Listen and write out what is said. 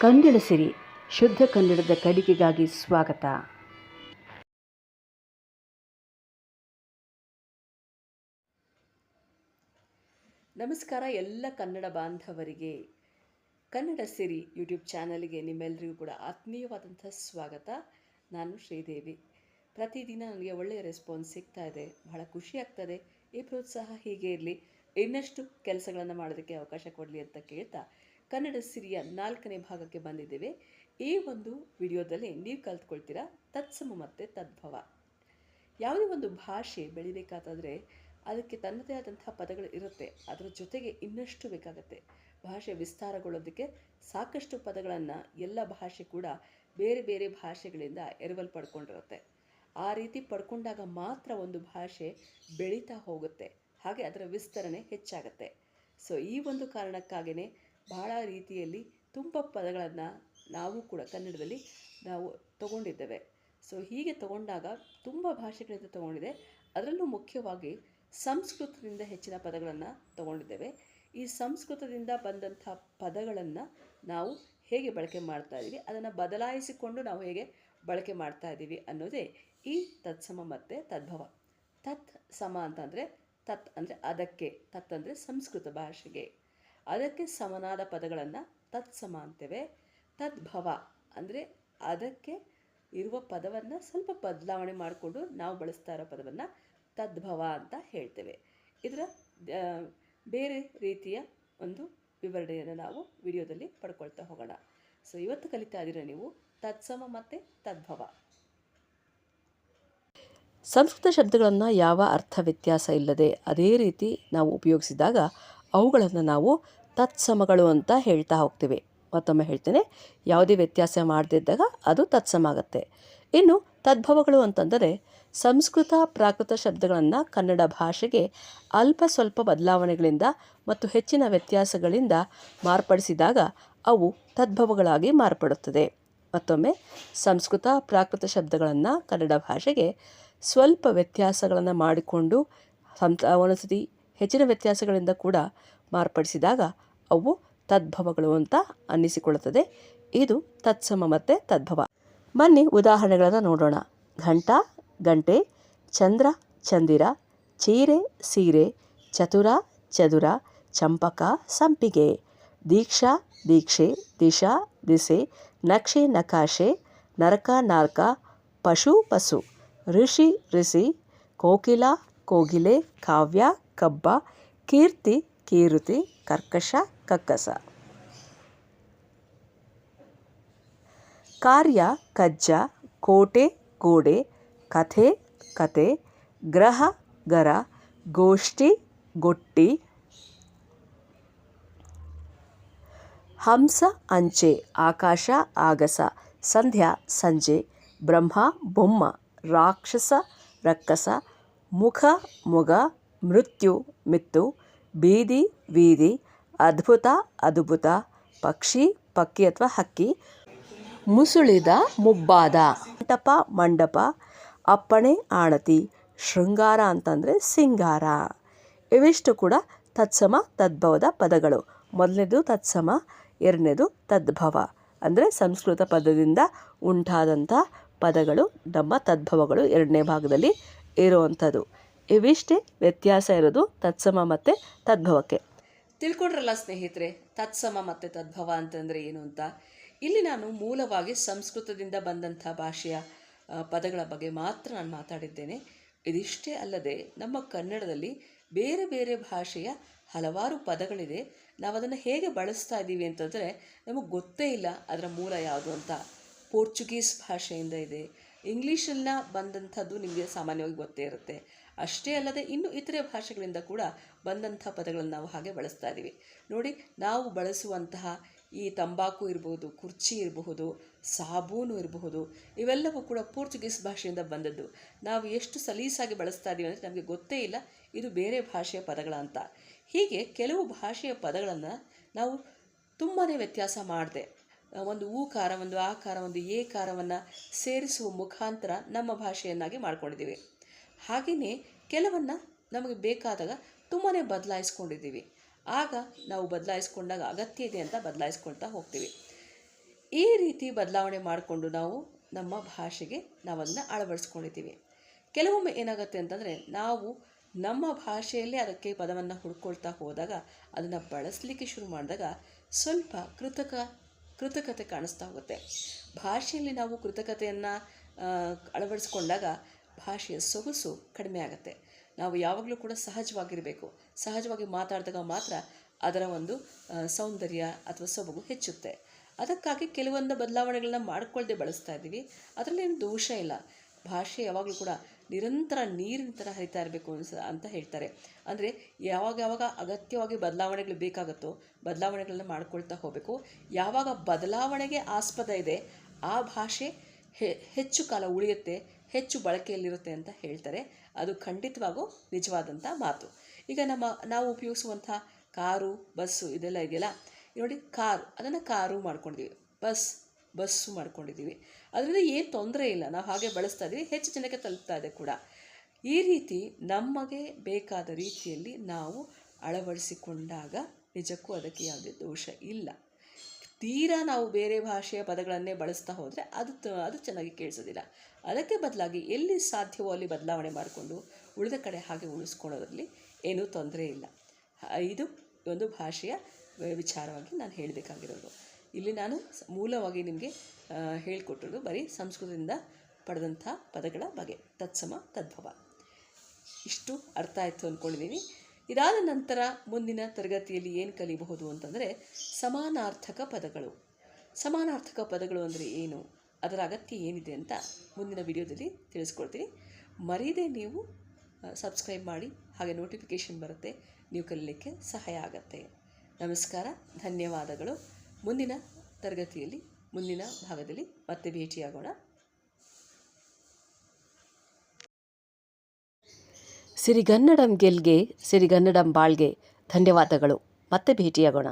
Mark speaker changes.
Speaker 1: ಕನ್ನಡ ಸಿರಿ, ಶುದ್ಧ ಕನ್ನಡದ ಕಲಿಕೆಗಾಗಿ ಸ್ವಾಗತ. ನಮಸ್ಕಾರ ಎಲ್ಲ ಕನ್ನಡ ಬಾಂಧವರಿಗೆ. ಕನ್ನಡ ಸಿರಿ ಯೂಟ್ಯೂಬ್ ಚಾನಲ್ಗೆ ನಿಮ್ಮೆಲ್ಲರಿಗೂ ಕೂಡ ಆತ್ಮೀಯವಾದಂಥ ಸ್ವಾಗತ. ನಾನು ಶ್ರೀದೇವಿ. ಪ್ರತಿದಿನ ನನಗೆ ಒಳ್ಳೆಯ ರೆಸ್ಪಾನ್ಸ್ ಸಿಗ್ತಾ ಇದೆ, ಬಹಳ ಖುಷಿ ಆಗ್ತದೆ. ಈ ಪ್ರೋತ್ಸಾಹ ಹೀಗೆ ಇರಲಿ. ಇನ್ನಷ್ಟು ಕೆಲಸಗಳನ್ನು ಮಾಡೋದಕ್ಕೆ ಅವಕಾಶ ಕೊಡಲಿ ಅಂತ ಕೇಳ್ತಾ ಕನ್ನಡ ಸಿರಿಯ ನಾಲ್ಕನೇ ಭಾಗಕ್ಕೆ ಬಂದಿದ್ದೇವೆ. ಈ ಒಂದು ವಿಡಿಯೋದಲ್ಲಿ ನೀವು ಕಲ್ತ್ಕೊಳ್ತೀರಾ ತತ್ಸಮ ಮತ್ತು ತದ್ಭವ. ಯಾವುದೇ ಒಂದು ಭಾಷೆ ಬೆಳಿಬೇಕಾದ್ರೆ ಅದಕ್ಕೆ ತನ್ನದೇ ಆದಂತಹ ಪದಗಳು ಇರುತ್ತೆ. ಅದರ ಜೊತೆಗೆ ಇನ್ನಷ್ಟು ಬೇಕಾಗುತ್ತೆ. ಭಾಷೆ ವಿಸ್ತಾರಗೊಳ್ಳೋದಕ್ಕೆ ಸಾಕಷ್ಟು ಪದಗಳನ್ನು ಎಲ್ಲ ಭಾಷೆ ಕೂಡ ಬೇರೆ ಬೇರೆ ಭಾಷೆಗಳಿಂದ ಎರವಲು ಪಡ್ಕೊಂಡಿರುತ್ತೆ. ಆ ರೀತಿ ಪಡ್ಕೊಂಡಾಗ ಮಾತ್ರ ಒಂದು ಭಾಷೆ ಬೆಳೀತಾ ಹೋಗುತ್ತೆ. ಹಾಗೆ ಅದರ ವಿಸ್ತರಣೆ ಹೆಚ್ಚಾಗುತ್ತೆ. ಸೊ ಈ ಒಂದು ಕಾರಣಕ್ಕಾಗಿಯೇ ಬಹಳ ರೀತಿಯಲ್ಲಿ ತುಂಬ ಪದಗಳನ್ನು ನಾವು ಕೂಡ ಕನ್ನಡದಲ್ಲಿ ನಾವು ತಗೊಂಡಿದ್ದೇವೆ. ಸೊ ಹೀಗೆ ತಗೊಂಡಾಗ ತುಂಬ ಭಾಷೆಗಳಿಂದ ತಗೊಂಡಿದೆ. ಅದರಲ್ಲೂ ಮುಖ್ಯವಾಗಿ ಸಂಸ್ಕೃತದಿಂದ ಹೆಚ್ಚಿನ ಪದಗಳನ್ನು ತಗೊಂಡಿದ್ದೇವೆ. ಈ ಸಂಸ್ಕೃತದಿಂದ ಬಂದಂಥ ಪದಗಳನ್ನು ನಾವು ಹೇಗೆ ಬಳಕೆ ಮಾಡ್ತಾ ಇದ್ದೀವಿ, ಅದನ್ನು ಬದಲಾಯಿಸಿಕೊಂಡು ನಾವು ಹೇಗೆ ಬಳಕೆ ಮಾಡ್ತಾ ಇದ್ದೀವಿ ಅನ್ನೋದೇ ಈ ತತ್ಸಮ ಮತ್ತು ತದ್ಭವ. ತತ್ ಸಮ ಅಂತಂದರೆ ತತ್ ಅಂದರೆ ಅದಕ್ಕೆ, ತತ್ ಅಂದರೆ ಸಂಸ್ಕೃತ ಭಾಷೆಗೆ. ಅದಕ್ಕೆ ಸಮನಾದ ಪದಗಳನ್ನು ತತ್ಸಮ ಅಂತೇವೆ. ತದ್ಭವ ಅಂದರೆ ಅದಕ್ಕೆ ಇರುವ ಪದವನ್ನು ಸ್ವಲ್ಪ ಬದಲಾವಣೆ ಮಾಡಿಕೊಂಡು ನಾವು ಬಳಸ್ತಾ ಇರೋ ಪದವನ್ನು ತದ್ಭವ ಅಂತ ಹೇಳ್ತೇವೆ. ಇದರ ಬೇರೆ ರೀತಿಯ ಒಂದು ವಿವರಣೆಯನ್ನು ನಾವು ವಿಡಿಯೋದಲ್ಲಿ ಪಡ್ಕೊಳ್ತಾ ಹೋಗೋಣ. ಸೊ ಇವತ್ತು ಕಲಿತಾ ಇದ್ದೀರ ನೀವು ತತ್ಸಮ ಮತ್ತು ತದ್ಭವ. ಸಂಸ್ಕೃತ ಶಬ್ದಗಳನ್ನು ಯಾವ ಅರ್ಥ ವ್ಯತ್ಯಾಸ ಇಲ್ಲದೆ ಅದೇ ರೀತಿ ನಾವು ಉಪಯೋಗಿಸಿದಾಗ ಅವುಗಳನ್ನು ನಾವು ತತ್ಸಮಗಳು ಅಂತ ಹೇಳ್ತಾ ಹೋಗ್ತೀವಿ. ಮತ್ತೊಮ್ಮೆ ಹೇಳ್ತೇನೆ, ಯಾವುದೇ ವ್ಯತ್ಯಾಸ ಮಾಡದಿದ್ದಾಗ ಅದು ತತ್ಸಮ ಆಗುತ್ತೆ. ಇನ್ನು ತದ್ಭವಗಳು ಅಂತಂದರೆ ಸಂಸ್ಕೃತ ಪ್ರಾಕೃತ ಶಬ್ದಗಳನ್ನು ಕನ್ನಡ ಭಾಷೆಗೆ ಅಲ್ಪ ಸ್ವಲ್ಪ ಬದಲಾವಣೆಗಳಿಂದ ಮತ್ತು ಹೆಚ್ಚಿನ ವ್ಯತ್ಯಾಸಗಳಿಂದ ಮಾರ್ಪಡಿಸಿದಾಗ ಅವು ತದ್ಭವಗಳಾಗಿ ಮಾರ್ಪಡುತ್ತದೆ. ಮತ್ತೊಮ್ಮೆ, ಸಂಸ್ಕೃತ ಪ್ರಾಕೃತ ಶಬ್ದಗಳನ್ನು ಕನ್ನಡ ಭಾಷೆಗೆ ಸ್ವಲ್ಪ ವ್ಯತ್ಯಾಸಗಳನ್ನು ಮಾಡಿಕೊಂಡು ಸಂತ ಒಂದೊಂದ್ಸತಿ ಹೆಚ್ಚಿನ ವ್ಯತ್ಯಾಸಗಳಿಂದ ಕೂಡ ಮಾರ್ಪಡಿಸಿದಾಗ ಅವು ತದ್ಭವಗಳು ಅಂತ ಅನ್ನಿಸಿಕೊಳ್ಳುತ್ತದೆ. ಇದು ತತ್ಸಮ ಮತ್ತು ತದ್ಭವ. ಬನ್ನಿ ಉದಾಹರಣೆಗಳನ್ನು ನೋಡೋಣ. ಘಂಟ, ಗಂಟೆ, ಚಂದ್ರ, ಚಂದಿರ, ಚೀರೆ, ಸೀರೆ, ಚತುರ, ಚದುರ, ಚಂಪಕ, ಸಂಪಿಗೆ, ದೀಕ್ಷಾ, ದೀಕ್ಷೆ, ದಿಶಾ, ದಿಸೆ, ನಕ್ಷೆ, ನಕಾಶೆ, ನರಕ, ನಾರ್ಕ, ಪಶು ಪಶು ಋಷಿ ಋಷಿ, ಕೋಕಿಲ, ಕೋಗಿಲೆ, ಕಾವ್ಯ ಕಬ್ಬ, ಕೀರ್ತಿ, ಕೀರುತಿ, ಕರ್ಕಶ, ಕಕ್ಕಸ. ಕಾರ್ಯ, ಕಜ್ಜ, ಕೋಟೆ, ಗೋಡೆ, ಕಥೆ, ಕತೆ, ಗ್ರಹ, ಗರ, ಗೋಷ್ಠಿ, ಗೊಟ್ಟಿ. ಹಂಸ, ಅಂಚೆ, ಆಕಾಶ, ಆಗಸ, ಸಂಧ್ಯಾ, ಸಂಜೆ, ಬ್ರಹ್ಮ, ಬೊಮ್ಮ, ರಾಕ್ಷಸ, ರಕ್ಕಸ, ಮುಖ, ಮುಗ ಮೃತ್ಯು, ಮಿತ್ತು, ಬೀದಿ, ವೀದಿ, ಅದ್ಭುತ ಅದ್ಭುತ, ಪಕ್ಷಿ ಪಕ್ಕಿ ಅಥವಾ ಹಕ್ಕಿ. ಮುಸುಳಿದ ಮುಬ್ಬಾದ. ಮಂಟಪ, ಮಂಡಪ, ಅಪ್ಪಣೆ, ಆಣತಿ, ಶೃಂಗಾರ ಅಂತಂದರೆ ಸಿಂಗಾರ. ಇವಿಷ್ಟು ಕೂಡ ತತ್ಸಮ, ತದ್ಭವದ ಪದಗಳು. ಮೊದಲನೇದು ತತ್ಸಮ, ಎರಡನೇದು ತದ್ಭವ. ಅಂದರೆ ಸಂಸ್ಕೃತ ಪದದಿಂದ ಉಂಟಾದಂಥ ಪದಗಳು, ನಮ್ಮ ತದ್ಭವಗಳು ಎರಡನೇ ಭಾಗದಲ್ಲಿ ಇರುವಂಥದ್ದು. ಇವಿಷ್ಟೇ ವ್ಯತ್ಯಾಸ ಇರೋದು ತತ್ಸಮ ಮತ್ತು ತದ್ಭವಕ್ಕೆ. ತಿಳ್ಕೊಂಡ್ರಲ್ಲ ಸ್ನೇಹಿತರೆ, ತತ್ಸಮ ಮತ್ತು ತದ್ಭವ ಅಂತಂದರೆ ಏನು ಅಂತ? ಇಲ್ಲಿ ನಾನು ಮೂಲವಾಗಿ ಸಂಸ್ಕೃತದಿಂದ ಬಂದಂಥ ಭಾಷೆಯ ಪದಗಳ ಬಗ್ಗೆ ಮಾತ್ರ ನಾನು ಮಾತಾಡಿದ್ದೇನೆ. ಇದಿಷ್ಟೇ ಅಲ್ಲದೆ ನಮ್ಮ ಕನ್ನಡದಲ್ಲಿ ಬೇರೆ ಬೇರೆ ಭಾಷೆಯ ಹಲವಾರು ಪದಗಳಿದೆ. ನಾವು ಅದನ್ನು ಹೇಗೆ ಬಳಸ್ತಾ ಇದ್ದೀವಿ ಅಂತಂದರೆ ನಮಗೆ ಗೊತ್ತೇ ಇಲ್ಲ ಅದರ ಮೂಲ ಯಾವುದು ಅಂತ. ಪೋರ್ಚುಗೀಸ್ ಭಾಷೆಯಿಂದ ಇದೆ. ಇಂಗ್ಲೀಷನ್ನ ಬಂದಂಥದ್ದು ನಿಮಗೆ ಸಾಮಾನ್ಯವಾಗಿ ಗೊತ್ತೇ ಇರುತ್ತೆ. ಅಷ್ಟೇ ಅಲ್ಲದೆ ಇನ್ನು ಇತರೆ ಭಾಷೆಗಳಿಂದ ಕೂಡ ಬಂದಂಥ ಪದಗಳನ್ನು ನಾವು ಹಾಗೆ ಬಳಸ್ತಾ ಇದ್ದೀವಿ. ನೋಡಿ, ನಾವು ಬಳಸುವಂತಹ ಈ ತಂಬಾಕು ಇರಬಹುದು ಕುರ್ಚಿ ಇರಬಹುದು, ಸಾಬೂನು ಇರಬಹುದು, ಇವೆಲ್ಲವೂ ಕೂಡ ಪೋರ್ಚುಗೀಸ್ ಭಾಷೆಯಿಂದ ಬಂದದ್ದು. ನಾವು ಎಷ್ಟು ಸಲೀಸಾಗಿ ಬಳಸ್ತಾ ಇದ್ದೀವಿ ಅಂದರೆ ನಮಗೆ ಗೊತ್ತೇ ಇಲ್ಲ, ಇದು ಬೇರೆ ಭಾಷೆಯ ಪದಗಳ ಅಂತ. ಹೀಗೆ ಕೆಲವು ಭಾಷೆಯ ಪದಗಳನ್ನು ನಾವು ತುಂಬಾ ವ್ಯತ್ಯಾಸ ಮಾಡಿದೆ. ಒಂದು ಊಕಾರ ಒಂದು ಆಕಾರ ಒಂದು ಏಕಾರವನ್ನು ಸೇರಿಸುವ ಮುಖಾಂತರ ನಮ್ಮ ಭಾಷೆಯನ್ನಾಗಿ ಮಾಡ್ಕೊಂಡಿದ್ದೀವಿ. ಹಾಗೆಯೇ ಕೆಲವನ್ನು ನಮಗೆ ಬೇಕಾದಾಗ ತುಂಬಾ ಬದಲಾಯಿಸ್ಕೊಂಡಿದ್ದೀವಿ. ಆಗ ನಾವು ಬದಲಾಯಿಸ್ಕೊಂಡಾಗ ಅಗತ್ಯ ಇದೆ ಅಂತ ಬದಲಾಯಿಸ್ಕೊಳ್ತಾ ಹೋಗ್ತೀವಿ. ಈ ರೀತಿ ಬದಲಾವಣೆ ಮಾಡಿಕೊಂಡು ನಾವು ನಮ್ಮ ಭಾಷೆಗೆ ನಾವದನ್ನು ಅಳವಡಿಸ್ಕೊಂಡಿದ್ದೀವಿ. ಕೆಲವೊಮ್ಮೆ ಏನಾಗುತ್ತೆ ಅಂತಂದರೆ ನಾವು ನಮ್ಮ ಭಾಷೆಯಲ್ಲೇ ಅದಕ್ಕೆ ಪದವನ್ನು ಹುಡ್ಕೊಳ್ತಾ ಹೋದಾಗ ಅದನ್ನು ಬಳಸಲಿಕ್ಕೆ ಶುರು ಮಾಡಿದಾಗ ಸ್ವಲ್ಪ ಕೃತಕ, ಕೃತಕತೆ ಕಾಣಿಸ್ತಾ ಹೋಗುತ್ತೆ. ಭಾಷೆಯಲ್ಲಿ ನಾವು ಕೃತಕತೆಯನ್ನು ಅಳವಡಿಸ್ಕೊಂಡಾಗ ಭಾಷೆಯ ಸೊಗಸು ಕಡಿಮೆ ಆಗುತ್ತೆ. ನಾವು ಯಾವಾಗಲೂ ಕೂಡ ಸಹಜವಾಗಿರಬೇಕು. ಸಹಜವಾಗಿ ಮಾತಾಡಿದಾಗ ಮಾತ್ರ ಅದರ ಒಂದು ಸೌಂದರ್ಯ ಅಥವಾ ಸೊಬಗು ಹೆಚ್ಚುತ್ತೆ. ಅದಕ್ಕಾಗಿ ಕೆಲವೊಂದು ಬದಲಾವಣೆಗಳನ್ನ ಮಾಡ್ಕೊಳ್ಳದೆ ಬಳಸ್ತಾ ಇದ್ದೀವಿ. ಅದರಲ್ಲೇನು ದೋಷ ಇಲ್ಲ. ಭಾಷೆ ಯಾವಾಗಲೂ ಕೂಡ ನಿರಂತರ ನೀರಿನ ಥರ ಹರಿತಾ ಇರಬೇಕು ಅನ್ಸ, ಅಂತ ಹೇಳ್ತಾರೆ. ಅಂದರೆ ಯಾವಾಗ ಯಾವಾಗ ಅಗತ್ಯವಾಗಿ ಬದಲಾವಣೆಗಳು ಬೇಕಾಗುತ್ತೋ ಬದಲಾವಣೆಗಳನ್ನ ಮಾಡ್ಕೊಳ್ತಾ ಹೋಗಬೇಕು. ಯಾವಾಗ ಬದಲಾವಣೆಗೆ ಆಸ್ಪದ ಇದೆ, ಆ ಭಾಷೆ ಹೆಚ್ಚು ಕಾಲ ಉಳಿಯುತ್ತೆ. ಹೆಚ್ಚು ಬಳಕೆಯಲ್ಲಿರುತ್ತೆ ಅಂತ ಹೇಳ್ತಾರೆ. ಅದು ಖಂಡಿತವಾಗೂ ನಿಜವಾದಂಥ ಮಾತು. ಈಗ ನಮ್ಮ, ನಾವು ಉಪಯೋಗಿಸುವಂಥ ಕಾರು, ಬಸ್ಸು ಇದೆಲ್ಲ ಇದೆಯಲ್ಲ? ನೋಡಿ, ಕಾರು, ಅದನ್ನು ಕಾರು ಮಾಡ್ಕೊಂಡಿದ್ದೀವಿ ಬಸ್, ಬಸ್ಸು ಮಾಡ್ಕೊಂಡಿದ್ದೀವಿ ಅದರಿಂದ ಏನು ತೊಂದರೆ ಇಲ್ಲ. ನಾವು ಹಾಗೆ ಬಳಸ್ತಾ ಇದ್ದೀವಿ ಹೆಚ್ಚು ಜನಕ್ಕೆ ತಲುಪ್ತಾ ಇದೆ ಕೂಡ. ಈ ರೀತಿ ನಮಗೆ ಬೇಕಾದ ರೀತಿಯಲ್ಲಿ ನಾವು ಅಳವಡಿಸಿಕೊಂಡಾಗ ನಿಜಕ್ಕೂ ಅದಕ್ಕೆ ಯಾವುದೇ ದೋಷ ಇಲ್ಲ. ತೀರಾ ನಾವು ಬೇರೆ ಭಾಷೆಯ ಪದಗಳನ್ನೇ ಬಳಸ್ತಾ ಹೋದರೆ ಅದು ಅದು ಚೆನ್ನಾಗಿ ಕೇಳಿಸೋದಿಲ್ಲ. ಅದಕ್ಕೆ ಬದಲಾಗಿ ಎಲ್ಲಿ ಸಾಧ್ಯವೋ ಅಲ್ಲಿ ಬದಲಾವಣೆ ಮಾಡಿಕೊಂಡು ಉಳಿದ ಕಡೆ ಹಾಗೆ ಉಳಿಸ್ಕೊಳ್ಳೋದ್ರಲ್ಲಿ ಏನೂ ತೊಂದರೆ ಇಲ್ಲ. ಇದು ಒಂದು ಭಾಷೆಯ ವಿಚಾರವಾಗಿ ನಾನು ಹೇಳಬೇಕಾಗಿರೋದು. ಇಲ್ಲಿ ನಾನು ಮೂಲವಾಗಿ ನಿಮಗೆ ಹೇಳಿಕೊಟ್ಟಿರೋದು ಬರೀ ಸಂಸ್ಕೃತದಿಂದ ಪಡೆದಂಥ ಪದಗಳ ಬಗೆ. ತತ್ಸಮ, ತದ್ಭವ. ಇಷ್ಟು ಅರ್ಥ ಆಯಿತು ಅಂದ್ಕೊಂಡಿದ್ದೀನಿ ಇದಾದ ನಂತರ ಮುಂದಿನ ತರಗತಿಯಲ್ಲಿ ಏನು ಕಲಿಬಹುದು ಅಂತಂದರೆ ಸಮಾನಾರ್ಥಕ ಪದಗಳು. ಸಮಾನಾರ್ಥಕ ಪದಗಳು ಅಂದರೆ ಏನು? ಅದರ ಅಗತ್ಯ ಏನಿದೆ ಅಂತ ಮುಂದಿನ ವಿಡಿಯೋದಲ್ಲಿ ತಿಳಿಸ್ಕೊಳ್ತೀನಿ ಮರೀದೆ ನೀವು ಸಬ್ಸ್ಕ್ರೈಬ್ ಮಾಡಿ, ಹಾಗೆ ನೋಟಿಫಿಕೇಷನ್ ಬರುತ್ತೆ, ನೀವು ಕಲೀಲಿಕ್ಕೆ ಸಹಾಯ ಆಗುತ್ತೆ. ನಮಸ್ಕಾರ, ಧನ್ಯವಾದಗಳು. ಮುಂದಿನ ತರಗತಿಯಲ್ಲಿ, ಮುಂದಿನ ಭಾಗದಲ್ಲಿ ಮತ್ತೆ ಭೇಟಿಯಾಗೋಣ. ಸಿರಿಗನ್ನಡಂ ಗೆಲ್ಗೆ ಸಿರಿಗನ್ನಡಂ ಬಾಳ್ಗೆ ಧನ್ಯವಾದಗಳು. ಮತ್ತೆ ಭೇಟಿಯಾಗೋಣ.